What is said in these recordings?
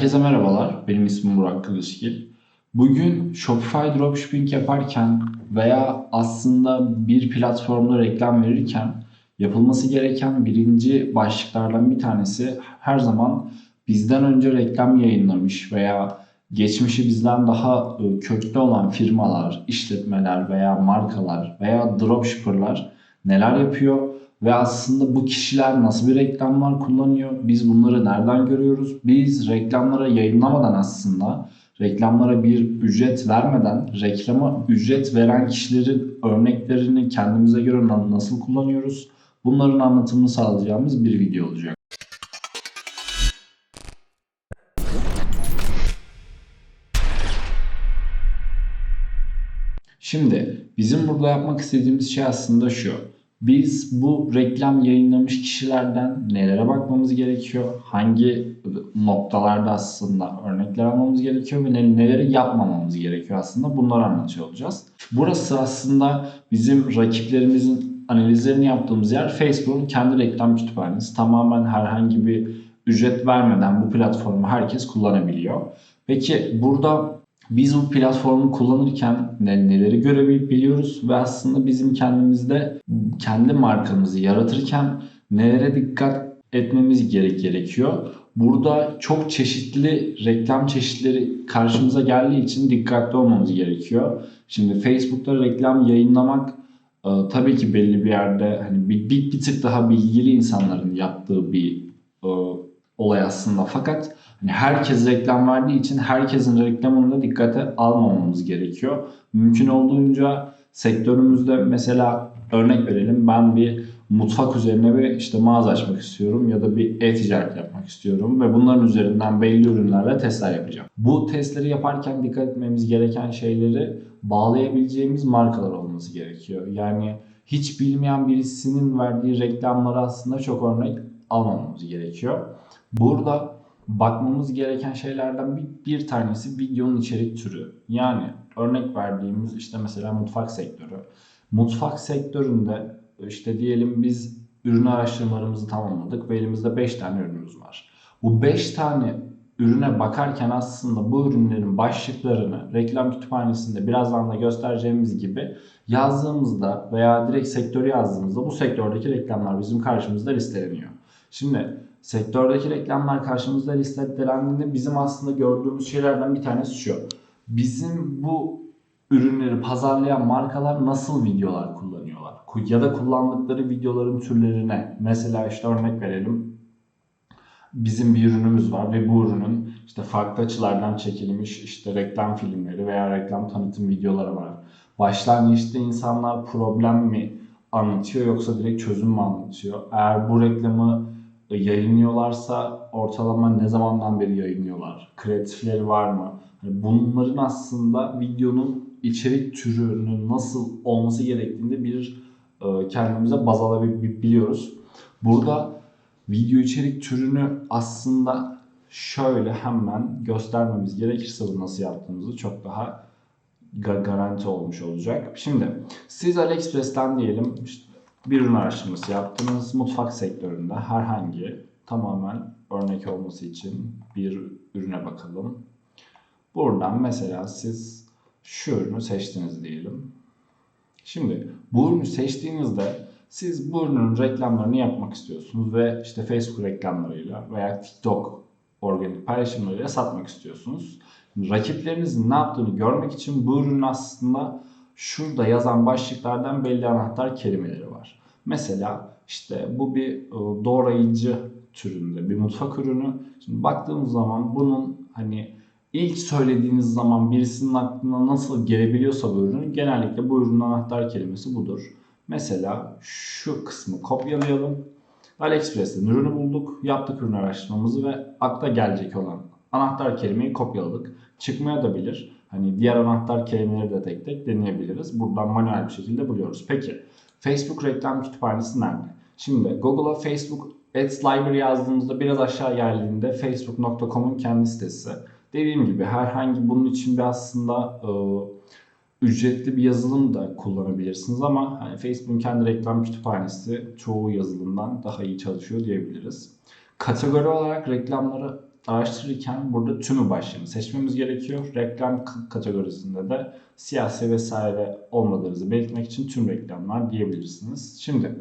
Herkese merhabalar. Benim ismim Burak Kılıçgil. Bugün Shopify dropshipping yaparken veya aslında bir platformda reklam verirken yapılması gereken birinci başlıklardan bir tanesi her zaman bizden önce reklam yayınlamış veya geçmişi bizden daha e, köklü olan firmalar, işletmeler veya markalar veya dropshipperlar neler yapıyor ve aslında bu kişiler nasıl bir reklamlar kullanıyor? Biz bunları nereden görüyoruz? Biz reklamlara yayınlamadan aslında reklamlara bir ücret vermeden reklama ücret veren kişilerin örneklerini kendimize göre na- nasıl kullanıyoruz? Bunların anlatımını sağlayacağımız bir video olacak. Şimdi bizim burada yapmak istediğimiz şey aslında şu. Biz bu reklam yayınlamış kişilerden nelere bakmamız gerekiyor? Hangi noktalarda aslında örnekler almamız gerekiyor ve ne- neleri yapmamamız gerekiyor aslında bunları anlatıyor olacağız. Burası aslında bizim rakiplerimizin analizlerini yaptığımız yer Facebook'un kendi reklam kütüphanesi. Tamamen herhangi bir ücret vermeden bu platformu herkes kullanabiliyor. Peki burada biz bu platformu kullanırken ne- neleri görebiliyoruz ve aslında bizim kendimizde kendi markamızı yaratırken nelere dikkat etmemiz gerek gerekiyor. Burada çok çeşitli reklam çeşitleri karşımıza geldiği için dikkatli olmamız gerekiyor. Şimdi Facebook'ta reklam yayınlamak e, tabii ki belli bir yerde hani bir, bir, bir tık daha bilgili insanların yaptığı bir e, olay aslında. Fakat hani herkes reklam verdiği için herkesin reklamını da dikkate almamamız gerekiyor. Mümkün olduğunca sektörümüzde mesela örnek verelim ben bir mutfak üzerine bir işte mağaza açmak istiyorum ya da bir e-ticaret yapmak istiyorum ve bunların üzerinden belli ürünlerle testler yapacağım. Bu testleri yaparken dikkat etmemiz gereken şeyleri bağlayabileceğimiz markalar olması gerekiyor. Yani hiç bilmeyen birisinin verdiği reklamları aslında çok örnek almamamız gerekiyor. Burada bakmamız gereken şeylerden bir, bir tanesi videonun içerik türü. Yani örnek verdiğimiz işte mesela mutfak sektörü. Mutfak sektöründe işte diyelim biz ürün araştırmalarımızı tamamladık ve elimizde 5 tane ürünümüz var. Bu 5 tane ürüne bakarken aslında bu ürünlerin başlıklarını reklam kütüphanesinde birazdan da göstereceğimiz gibi yazdığımızda veya direkt sektörü yazdığımızda bu sektördeki reklamlar bizim karşımızda listeleniyor. Şimdi sektördeki reklamlar karşımızda listelendiğinde bizim aslında gördüğümüz şeylerden bir tanesi şu. Bizim bu ürünleri pazarlayan markalar nasıl videolar kullanıyorlar? Ya da kullandıkları videoların türlerine. Mesela işte örnek verelim. Bizim bir ürünümüz var ve bu ürünün işte farklı açılardan çekilmiş işte reklam filmleri veya reklam tanıtım videoları var. Başlangıçta insanlar problem mi anlatıyor yoksa direkt çözüm mü anlatıyor? Eğer bu reklamı yayınlıyorlarsa ortalama ne zamandan beri yayınlıyorlar? Kreatifleri var mı? Yani bunların aslında videonun içerik türünün nasıl olması gerektiğinde bir e, kendimize baz alabiliyoruz. Burada video içerik türünü aslında şöyle hemen göstermemiz gerekirse bu nasıl yaptığımızı çok daha ga- garanti olmuş olacak. Şimdi siz AliExpress'ten diyelim işte bir ürün araştırması yaptınız. Mutfak sektöründe herhangi tamamen örnek olması için bir ürüne bakalım. Buradan mesela siz şu ürünü seçtiniz diyelim. Şimdi bu ürünü seçtiğinizde siz bu ürünün reklamlarını yapmak istiyorsunuz ve işte Facebook reklamlarıyla veya TikTok organik paylaşımlarıyla satmak istiyorsunuz. Rakiplerinizin ne yaptığını görmek için bu ürünün aslında şurada yazan başlıklardan belli anahtar kelimeleri var. Mesela işte bu bir e, doğrayıcı türünde bir mutfak ürünü. Şimdi baktığımız zaman bunun hani ilk söylediğiniz zaman birisinin aklına nasıl gelebiliyorsa bu ürün genellikle bu ürünün anahtar kelimesi budur. Mesela şu kısmı kopyalayalım. AliExpress'ten ürünü bulduk, yaptık ürün araştırmamızı ve akla gelecek olan anahtar kelimeyi kopyaladık. Çıkmaya da bilir. Hani diğer anahtar kelimeleri de tek tek deneyebiliriz. Buradan manuel bir şekilde buluyoruz. Peki Facebook reklam kütüphanesi nerede? Şimdi Google'a Facebook Ads Library yazdığımızda biraz aşağı geldiğinde facebook.com'un kendi sitesi. Dediğim gibi herhangi bunun için bir aslında e, ücretli bir yazılım da kullanabilirsiniz ama hani Facebook'un kendi reklam kütüphanesi çoğu yazılımdan daha iyi çalışıyor diyebiliriz. Kategori olarak reklamları araştırırken burada tümü başlığını seçmemiz gerekiyor. Reklam kategorisinde de siyasi vesaire olmadığınızı belirtmek için tüm reklamlar diyebilirsiniz. Şimdi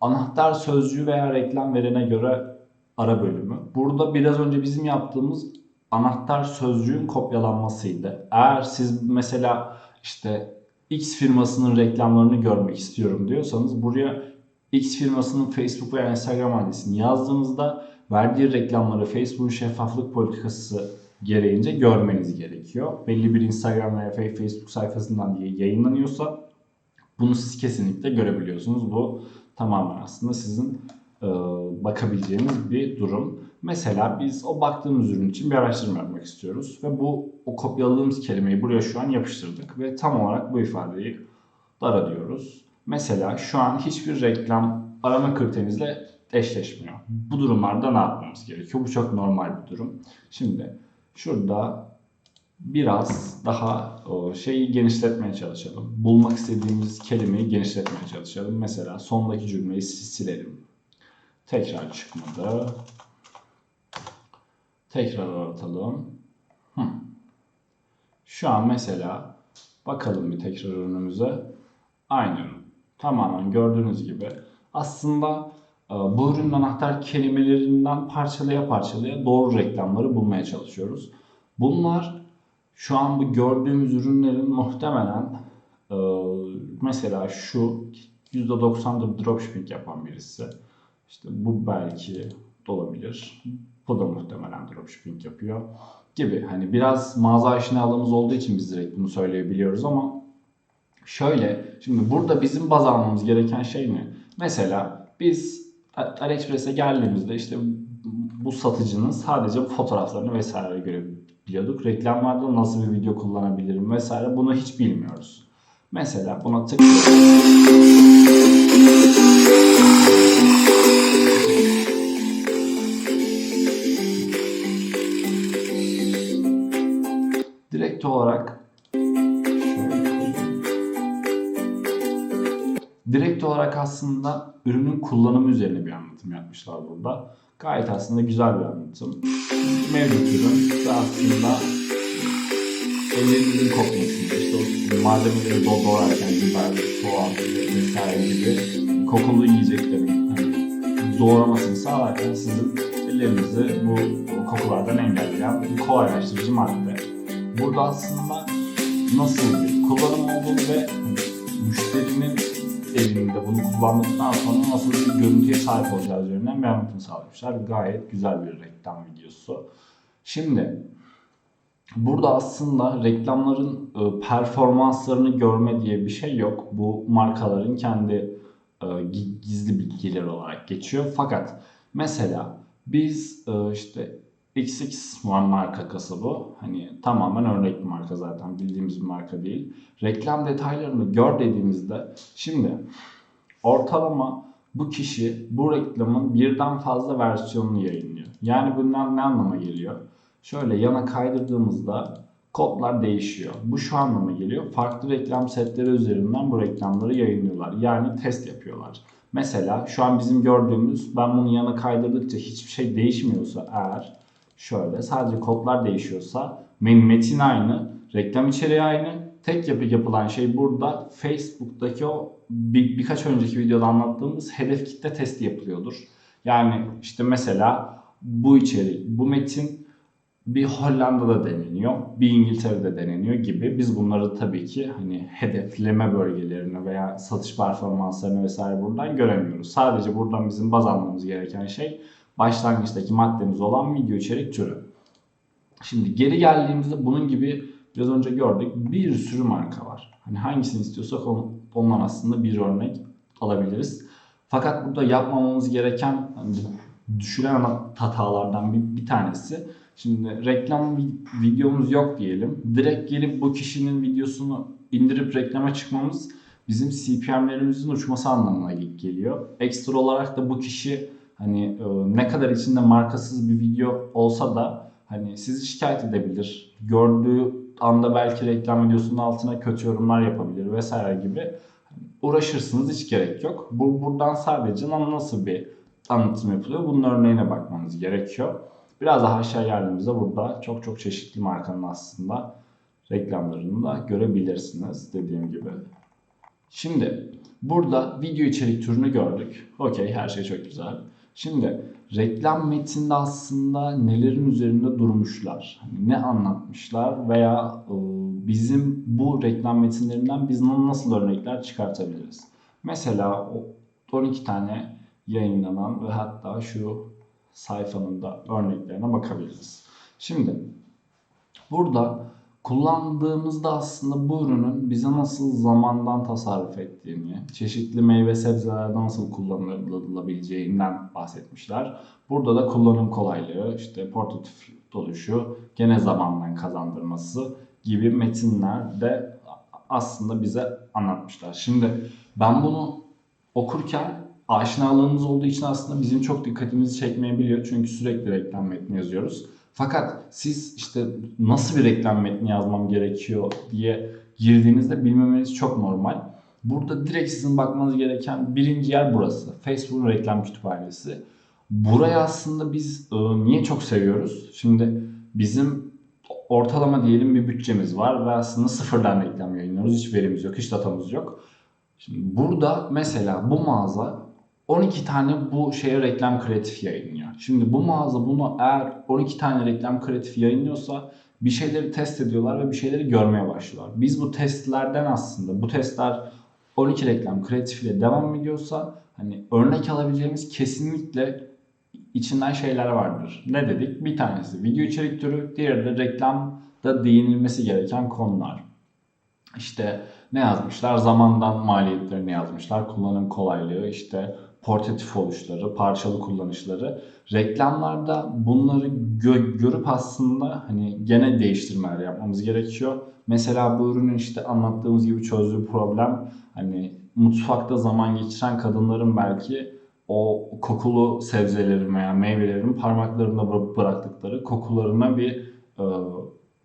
anahtar sözcüğü veya reklam verene göre ara bölümü. Burada biraz önce bizim yaptığımız anahtar sözcüğün kopyalanmasıydı. Eğer siz mesela işte X firmasının reklamlarını görmek istiyorum diyorsanız buraya X firmasının Facebook veya Instagram adresini yazdığınızda verdiği reklamları Facebook'un şeffaflık politikası gereğince görmeniz gerekiyor. Belli bir Instagram veya Facebook sayfasından diye yayınlanıyorsa bunu siz kesinlikle görebiliyorsunuz. Bu tamamen aslında sizin e, bakabileceğiniz bir durum. Mesela biz o baktığımız ürün için bir araştırma yapmak istiyoruz ve bu o kopyaladığımız kelimeyi buraya şu an yapıştırdık ve tam olarak bu ifadeyi ara diyoruz. Mesela şu an hiçbir reklam arama kriterimizle eşleşmiyor. Bu durumlarda ne yapmamız gerekiyor? Bu çok normal bir durum. Şimdi şurada biraz daha şeyi genişletmeye çalışalım. Bulmak istediğimiz kelimeyi genişletmeye çalışalım. Mesela sondaki cümleyi silelim. Tekrar çıkmadı. Tekrar aratalım. Hı. Şu an mesela bakalım bir tekrar ürünümüze. Aynı. Tamamen gördüğünüz gibi. Aslında e, bu ürünün anahtar kelimelerinden parçalaya parçalaya doğru reklamları bulmaya çalışıyoruz. Bunlar şu an bu gördüğümüz ürünlerin muhtemelen e, mesela şu %90'dır dropshipping yapan birisi. İşte bu belki olabilir. Bu da muhtemelen dropshipping yapıyor gibi. Hani biraz mağaza aşinalığımız olduğu için biz direkt bunu söyleyebiliyoruz ama şöyle şimdi burada bizim baz almamız gereken şey ne? Mesela biz AliExpress'e geldiğimizde işte bu satıcının sadece fotoğraflarını vesaire görebiliyorduk. Reklamlarda nasıl bir video kullanabilirim vesaire bunu hiç bilmiyoruz. Mesela buna tıklıyoruz. Olarak olarak aslında ürünün kullanımı üzerine bir anlatım yapmışlar burada. Gayet aslında güzel bir anlatım. Mevcut ürün ve aslında ellerinizin kokmasını, işte o malzemeleri do- doğrarken biber, soğan vesaire gibi kokulu yiyeceklerin hani doğramasını sağlarken sizin ellerinizi bu kokulardan engelleyen bir kolaylaştırıcı madde. Burada aslında nasıl bir kullanım olduğunu ve müşterinin elinde bunu kullandıktan sonra nasıl bir görüntüye sahip olacağı üzerinden bir anlatım sağlamışlar. Gayet güzel bir reklam videosu. Şimdi burada aslında reklamların e, performanslarını görme diye bir şey yok. Bu markaların kendi e, gi- gizli bilgileri olarak geçiyor. Fakat mesela biz e, işte XX One marka kasabı hani tamamen örnek bir marka zaten bildiğimiz bir marka değil. Reklam detaylarını gör dediğimizde şimdi ortalama bu kişi bu reklamın birden fazla versiyonunu yayınlıyor. Yani bundan ne anlama geliyor? Şöyle yana kaydırdığımızda kodlar değişiyor. Bu şu anlama geliyor. Farklı reklam setleri üzerinden bu reklamları yayınlıyorlar. Yani test yapıyorlar. Mesela şu an bizim gördüğümüz ben bunu yana kaydırdıkça hiçbir şey değişmiyorsa eğer şöyle sadece kodlar değişiyorsa metin aynı, reklam içeriği aynı. Tek yapı yapılan şey burada Facebook'taki o bir, birkaç önceki videoda anlattığımız hedef kitle testi yapılıyordur. Yani işte mesela bu içerik, bu metin bir Hollanda'da deneniyor, bir İngiltere'de deneniyor gibi. Biz bunları tabii ki hani hedefleme bölgelerini veya satış performanslarını vesaire buradan göremiyoruz. Sadece buradan bizim baz almamız gereken şey başlangıçtaki maddemiz olan video içerik türü. Şimdi geri geldiğimizde bunun gibi biraz önce gördük bir sürü marka var. Hani hangisini istiyorsak on- ondan aslında bir örnek alabiliriz. Fakat burada yapmamamız gereken hani düşüren ana hatalardan bir, bir tanesi. Şimdi reklam vi- videomuz yok diyelim. Direkt gelip bu kişinin videosunu indirip reklama çıkmamız bizim CPM'lerimizin uçması anlamına gel- geliyor. Ekstra olarak da bu kişi hani e, ne kadar içinde markasız bir video olsa da hani sizi şikayet edebilir. Gördüğü anda belki reklam videosunun altına kötü yorumlar yapabilir vesaire gibi uğraşırsınız hiç gerek yok. Bu buradan sadece nasıl bir anlatım yapılıyor bunun örneğine bakmanız gerekiyor. Biraz daha aşağı geldiğimizde burada çok çok çeşitli markanın aslında reklamlarını da görebilirsiniz dediğim gibi. Şimdi burada video içerik türünü gördük. Okey her şey çok güzel. Şimdi reklam metninde aslında nelerin üzerinde durmuşlar, hani ne anlatmışlar veya e, bizim bu reklam metinlerinden biz nasıl örnekler çıkartabiliriz? Mesela o 12 tane yayınlanan ve hatta şu sayfanın da örneklerine bakabiliriz. Şimdi burada kullandığımızda aslında bu ürünün bize nasıl zamandan tasarruf ettiğini, çeşitli meyve sebzelerden nasıl kullanılabileceğinden bahsetmişler. Burada da kullanım kolaylığı, işte portatif doluşu, gene zamandan kazandırması gibi metinler de aslında bize anlatmışlar. Şimdi ben bunu okurken aşinalığımız olduğu için aslında bizim çok dikkatimizi çekmeyebiliyor. Çünkü sürekli reklam metni yazıyoruz. Fakat siz işte nasıl bir reklam metni yazmam gerekiyor diye girdiğinizde bilmemeniz çok normal. Burada direkt sizin bakmanız gereken birinci yer burası. Facebook'un reklam kütüphanesi. Burayı aslında biz e, niye çok seviyoruz? Şimdi bizim ortalama diyelim bir bütçemiz var ve aslında sıfırdan reklam yayınlıyoruz. Hiç verimiz yok, hiç datamız yok. Şimdi burada mesela bu mağaza 12 tane bu şeye reklam kreatif yayınlıyor. Şimdi bu mağaza bunu eğer 12 tane reklam kreatif yayınlıyorsa bir şeyleri test ediyorlar ve bir şeyleri görmeye başlıyorlar. Biz bu testlerden aslında bu testler 12 reklam kreatif ile devam ediyorsa hani örnek alabileceğimiz kesinlikle içinden şeyler vardır. Ne dedik? Bir tanesi video içerik türü, diğeri de reklamda değinilmesi gereken konular. İşte ne yazmışlar? Zamandan maliyetlerini yazmışlar. Kullanım kolaylığı, işte portatif oluşları, parçalı kullanışları. Reklamlarda bunları gö- görüp aslında hani gene değiştirmeler yapmamız gerekiyor. Mesela bu ürünün işte anlattığımız gibi çözdüğü problem hani mutfakta zaman geçiren kadınların belki o kokulu sebzelerin veya meyvelerin parmaklarında bıraktıkları kokularına bir e,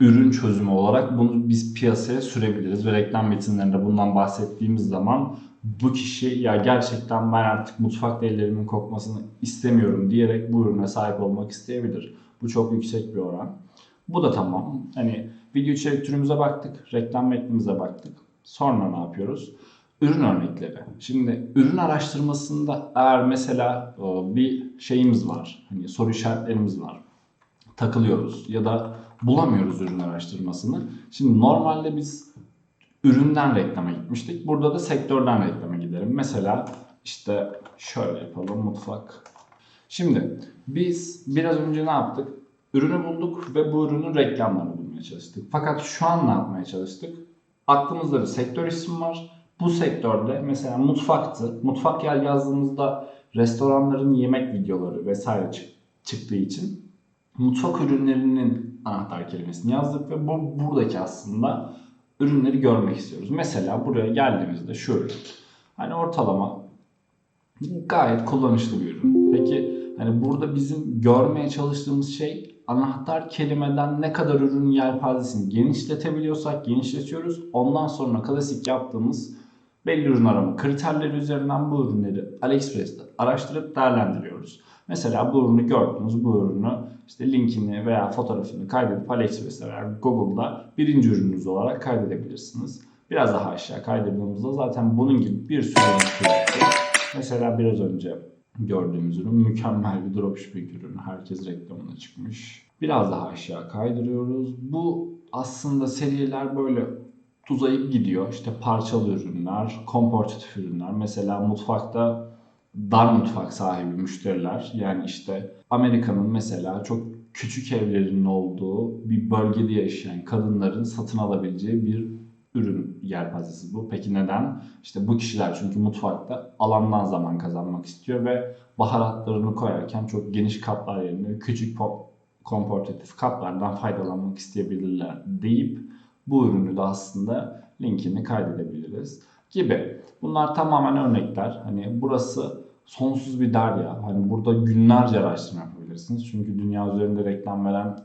ürün çözümü olarak bunu biz piyasaya sürebiliriz ve reklam metinlerinde bundan bahsettiğimiz zaman bu kişi ya gerçekten ben artık mutfakta ellerimin kokmasını istemiyorum diyerek bu ürüne sahip olmak isteyebilir. Bu çok yüksek bir oran. Bu da tamam. Hani video içerik türümüze baktık, reklam metnimize baktık. Sonra ne yapıyoruz? Ürün örnekleri. Şimdi ürün araştırmasında eğer mesela e, bir şeyimiz var, hani soru işaretlerimiz var, takılıyoruz ya da bulamıyoruz ürün araştırmasını. Şimdi normalde biz üründen reklama gitmiştik. Burada da sektörden reklama gidelim. Mesela işte şöyle yapalım mutfak. Şimdi biz biraz önce ne yaptık? Ürünü bulduk ve bu ürünün reklamlarını bulmaya çalıştık. Fakat şu an ne yapmaya çalıştık? Aklımızda bir sektör ismi var. Bu sektörde mesela mutfaktı. Mutfak yer yazdığımızda restoranların yemek videoları vesaire çıktığı için mutfak ürünlerinin anahtar kelimesini yazdık ve bu buradaki aslında ürünleri görmek istiyoruz. Mesela buraya geldiğimizde şu ürün. Hani ortalama gayet kullanışlı bir ürün. Peki hani burada bizim görmeye çalıştığımız şey anahtar kelimeden ne kadar ürün yelpazesini genişletebiliyorsak genişletiyoruz. Ondan sonra klasik yaptığımız belli ürün arama kriterleri üzerinden bu ürünleri AliExpress'te araştırıp değerlendiriyoruz. Mesela bu ürünü gördünüz. Bu ürünü işte linkini veya fotoğrafını kaydedip AliExpress'te veya Google'da birinci ürününüz olarak kaydedebilirsiniz. Biraz daha aşağı kaydırdığımızda zaten bunun gibi bir sürü ürün. Mesela biraz önce gördüğümüz ürün mükemmel bir dropshipping ürünü. Herkes reklamına çıkmış. Biraz daha aşağı kaydırıyoruz. Bu aslında seriler böyle uzayıp gidiyor. İşte parçalı ürünler, komportatif ürünler. Mesela mutfakta dar mutfak sahibi müşteriler yani işte Amerika'nın mesela çok küçük evlerinin olduğu bir bölgede yaşayan kadınların satın alabileceği bir ürün yelpazesi bu. Peki neden? İşte bu kişiler çünkü mutfakta alandan zaman kazanmak istiyor ve baharatlarını koyarken çok geniş kaplar yerine küçük komportatif kaplardan faydalanmak isteyebilirler deyip bu ürünü de aslında linkini kaydedebiliriz gibi. Bunlar tamamen örnekler. Hani burası sonsuz bir derya. Hani burada günlerce araştırma yapabilirsiniz. Çünkü dünya üzerinde reklam veren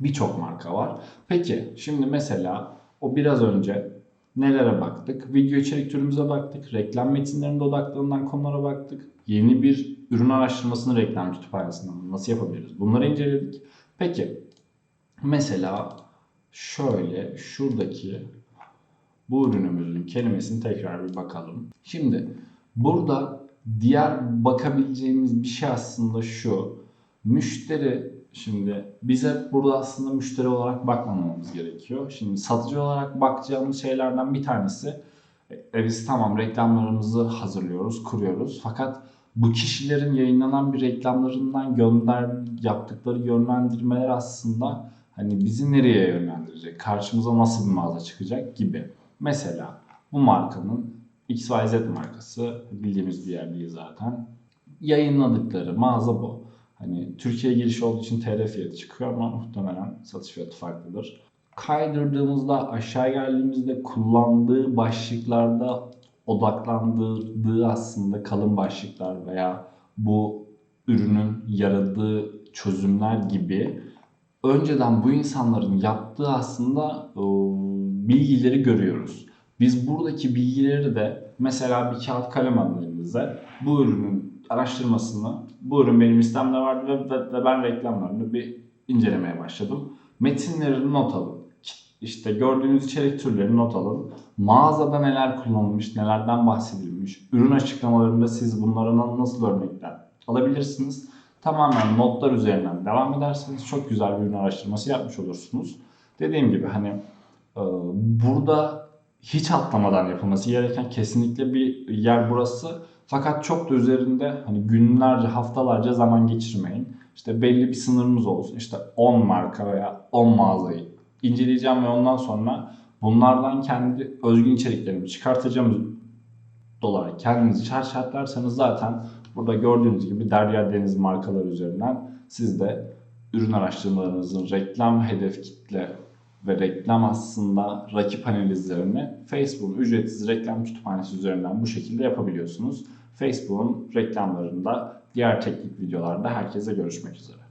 birçok marka var. Peki şimdi mesela o biraz önce nelere baktık? Video içerik türümüze baktık. Reklam metinlerinde odaklanılan konulara baktık. Yeni bir ürün araştırmasını reklam kütüphanesinden nasıl yapabiliriz? Bunları inceledik. Peki mesela şöyle şuradaki bu ürünümüzün kelimesini tekrar bir bakalım. Şimdi burada diğer bakabileceğimiz bir şey aslında şu. Müşteri şimdi biz hep burada aslında müşteri olarak bakmamamız gerekiyor. Şimdi satıcı olarak bakacağımız şeylerden bir tanesi e, biz tamam reklamlarımızı hazırlıyoruz, kuruyoruz. Fakat bu kişilerin yayınlanan bir reklamlarından gönder yaptıkları yönlendirmeler aslında hani bizi nereye yönlendirecek? Karşımıza nasıl bir mağaza çıkacak gibi. Mesela bu markanın XYZ markası bildiğimiz bir yer değil zaten. Yayınladıkları mağaza bu. Hani Türkiye giriş olduğu için TL fiyatı çıkıyor ama muhtemelen satış fiyatı farklıdır. Kaydırdığımızda aşağı geldiğimizde kullandığı başlıklarda odaklandığı aslında kalın başlıklar veya bu ürünün yaradığı çözümler gibi önceden bu insanların yaptığı aslında e, bilgileri görüyoruz. Biz buradaki bilgileri de mesela bir kağıt kalem alın elinize. Bu ürünün araştırmasını, bu ürün benim listemde vardı ve, ve, ben reklamlarını bir incelemeye başladım. Metinlerini not alın. İşte gördüğünüz içerik türlerini not alın. Mağazada neler kullanılmış, nelerden bahsedilmiş, ürün açıklamalarında siz bunlara nasıl örnekler alabilirsiniz. Tamamen notlar üzerinden devam ederseniz çok güzel bir ürün araştırması yapmış olursunuz. Dediğim gibi hani burada hiç atlamadan yapılması gereken kesinlikle bir yer burası. Fakat çok da üzerinde hani günlerce, haftalarca zaman geçirmeyin. İşte belli bir sınırımız olsun. İşte 10 marka veya 10 mağazayı inceleyeceğim ve ondan sonra bunlardan kendi özgün içeriklerimi çıkartacağım dolar kendinizi çarşaflarsanız zaten burada gördüğünüz gibi Derya Deniz markalar üzerinden siz de ürün araştırmalarınızın reklam hedef kitle ve reklam aslında rakip analizlerini Facebook'un ücretsiz reklam kütüphanesi üzerinden bu şekilde yapabiliyorsunuz. Facebook'un reklamlarında diğer teknik videolarda herkese görüşmek üzere.